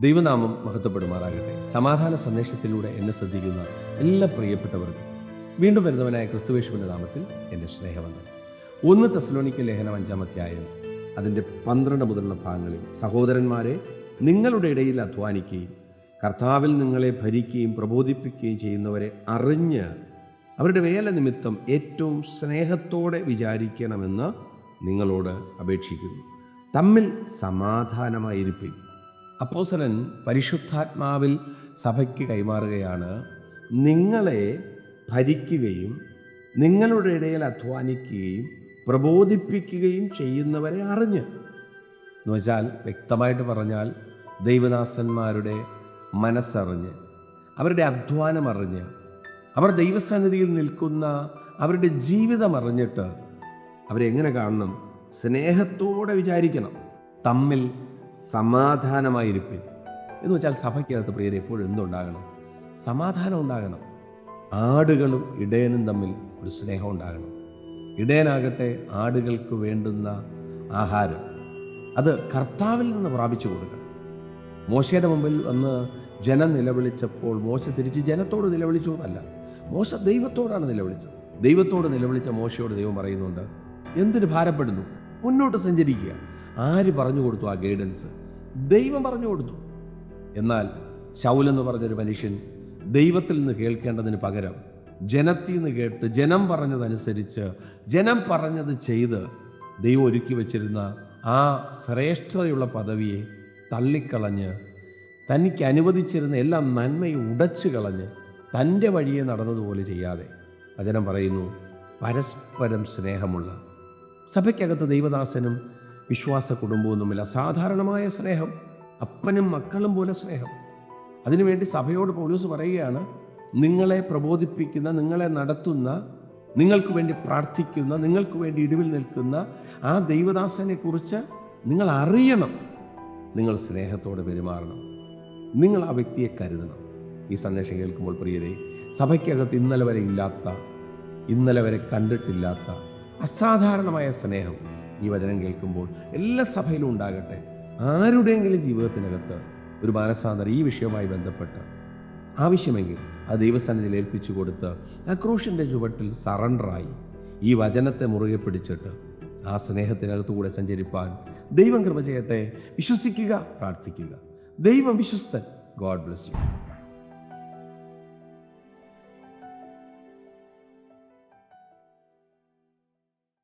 ദൈവനാമം മഹത്വപ്പെടുമാറാകട്ടെ. സമാധാന സന്ദേശത്തിലൂടെ എന്നെ ശ്രദ്ധിക്കുന്ന എല്ലാ പ്രിയപ്പെട്ടവർക്കും വീണ്ടും വരുന്നവനായ ക്രിസ്തുവേശുവിന്റെ നാമത്തിൽ എന്റെ സ്നേഹമുണ്ട് ഒന്ന് തെസലോണിക്ക ലേഖനം അഞ്ചാമധ്യായം അതിന്റെ പന്ത്രണ്ട് മുതലുള്ള ഭാഗങ്ങളിൽ സഹോദരന്മാരെ നിങ്ങളുടെ ഇടയിൽ അധ്വാനിക്കുകയും കർത്താവിൽ നിങ്ങളെ ഭരിക്കുകയും പ്രബോധിപ്പിക്കുകയും ചെയ്യുന്നവരെ അറിഞ്ഞ് അവരുടെ വേല നിമിത്തം ഏറ്റവും സ്നേഹത്തോടെ വിചാരിക്കണമെന്ന് നിങ്ങളോട് അപേക്ഷിക്കുന്നു. തമ്മിൽ സമാധാനമായിരിക്കും അപ്പോസലൻ പരിശുദ്ധാത്മാവിൽ സഭയ്ക്ക് കൈമാറുകയാണ്. നിങ്ങളെ ഭരിക്കുകയും നിങ്ങളുടെ ഇടയിൽ അധ്വാനിക്കുകയും പ്രബോധിപ്പിക്കുകയും ചെയ്യുന്നവരെ അറിഞ്ഞ്. എന്ന് വെച്ചാൽ വ്യക്തമായിട്ട് പറഞ്ഞാൽ ദൈവദാസന്മാരുടെ മനസ്സറിഞ്ഞ് അവരുടെ അധ്വാനം അറിഞ്ഞ് അവർ ദൈവസന്നിധിയിൽ നിൽക്കുന്ന അവരുടെ ജീവിതം അറിഞ്ഞിട്ട് അവരെങ്ങനെ കാണണം? സ്നേഹത്തോടെ വിചാരിക്കണം. തമ്മിൽ സമാധാനമായിരിപ്പിൻ. എന്ന് വെച്ചാൽ സഭയ്ക്കകത്ത് പ്രിയരെ എപ്പോഴും എന്തുണ്ടാകണം? സമാധാനം ഉണ്ടാകണം. ആടുകളും ഇടയനും തമ്മിൽ ഒരു സ്നേഹം ഉണ്ടാകണം. ഇടയനാകട്ടെ ആടുകൾക്ക് വേണ്ടുന്ന ആഹാരം. അത് കർത്താവിൽ നിന്ന് പ്രാപിച്ചു കൊടുക്കണം. മോശയുടെ മുമ്പിൽ വന്ന് ജനം നിലവിളിച്ചപ്പോൾ മോശ തിരിച്ച് ജനത്തോട് നിലവിളിച്ചു എന്നല്ല. മോശ ദൈവത്തോടാണ് നിലവിളിച്ചത്. ദൈവത്തോട് നിലവിളിച്ച മോശയോട് ദൈവം പറയുന്നുണ്ട് എന്തിന് ഭാരപ്പെടുന്നു? മുന്നോട്ട് സഞ്ചരിക്കുക. ആര് പറഞ്ഞു കൊടുത്തു ആ ഗൈഡൻസ് ദൈവം പറഞ്ഞു കൊടുത്തു. എന്നാൽ ശൗലെന്ന് പറഞ്ഞൊരു മനുഷ്യൻ ദൈവത്തിൽ നിന്ന് കേൾക്കേണ്ടതിന് പകരം ജനത്തിൽ നിന്ന് കേട്ട് ജനം പറഞ്ഞതനുസരിച്ച് ജനം പറഞ്ഞത് ചെയ്ത് ദൈവം ഒരുക്കി വച്ചിരുന്ന ആ ശ്രേഷ്ഠതയുള്ള പദവിയെ തള്ളിക്കളഞ്ഞ് തനിക്ക് അനുവദിച്ചിരുന്ന എല്ലാ നന്മയും ഉടച്ചു കളഞ്ഞ് തന്റെ വഴിയെ നടന്നതുപോലെ ചെയ്യാതെ വചനം പറയുന്നു പരസ്പരം സ്നേഹമുള്ള. സഭയ്ക്കകത്ത് ദൈവദാസനും വിശ്വാസ കുടുംബവും തമ്മിൽ അസാധാരണമായ സ്നേഹം അപ്പനും മക്കളും പോലെ സ്നേഹം. അതിനുവേണ്ടി സഭയോട് പോലീസ് പറയുകയാണ് നിങ്ങളെ പ്രബോധിപ്പിക്കുന്ന നിങ്ങളെ നടത്തുന്ന നിങ്ങൾക്ക് വേണ്ടി പ്രാർത്ഥിക്കുന്ന നിങ്ങൾക്ക് വേണ്ടി ഇടിവിൽ നിൽക്കുന്ന ആ ദൈവദാസനെ കുറിച്ച് നിങ്ങൾ അറിയണം. നിങ്ങൾ സ്നേഹത്തോടെ പെരുമാറണം. നിങ്ങൾ ആ വ്യക്തിയെ കരുതണം. ഈ സന്ദേശം കേൾക്കുമ്പോൾ പ്രിയരെ സഭയ്ക്കകത്ത് ഇന്നലെ വരെ ഇല്ലാത്ത ഇന്നലെ വരെ കണ്ടിട്ടില്ലാത്ത അസാധാരണമായ സ്നേഹം ഈ വചനം കേൾക്കുമ്പോൾ എല്ലാ സഭയിലും ഉണ്ടാകട്ടെ. ആരുടെയെങ്കിലും ജീവിതത്തിനകത്ത് ഒരു മാനസാന്തരം ഈ വിഷയവുമായി ബന്ധപ്പെട്ട് ആവശ്യമെങ്കിൽ ആ ദൈവസന്നിധിയിൽ ഏൽപ്പിച്ചു കൊടുത്ത് ആ ക്രൂശിന്റെ ചുവട്ടിൽ സറണ്ടറായി ഈ വചനത്തെ മുറുകെ പിടിച്ചിട്ട് ആ സ്നേഹത്തിനകത്തുകൂടെ സഞ്ചരിപ്പാൻ ദൈവം കൃപ ചെയ്യട്ടെ. വിശ്വസിക്കുക പ്രാർത്ഥിക്കുക. ദൈവം വിശ്വസ്തൻ. God bless you.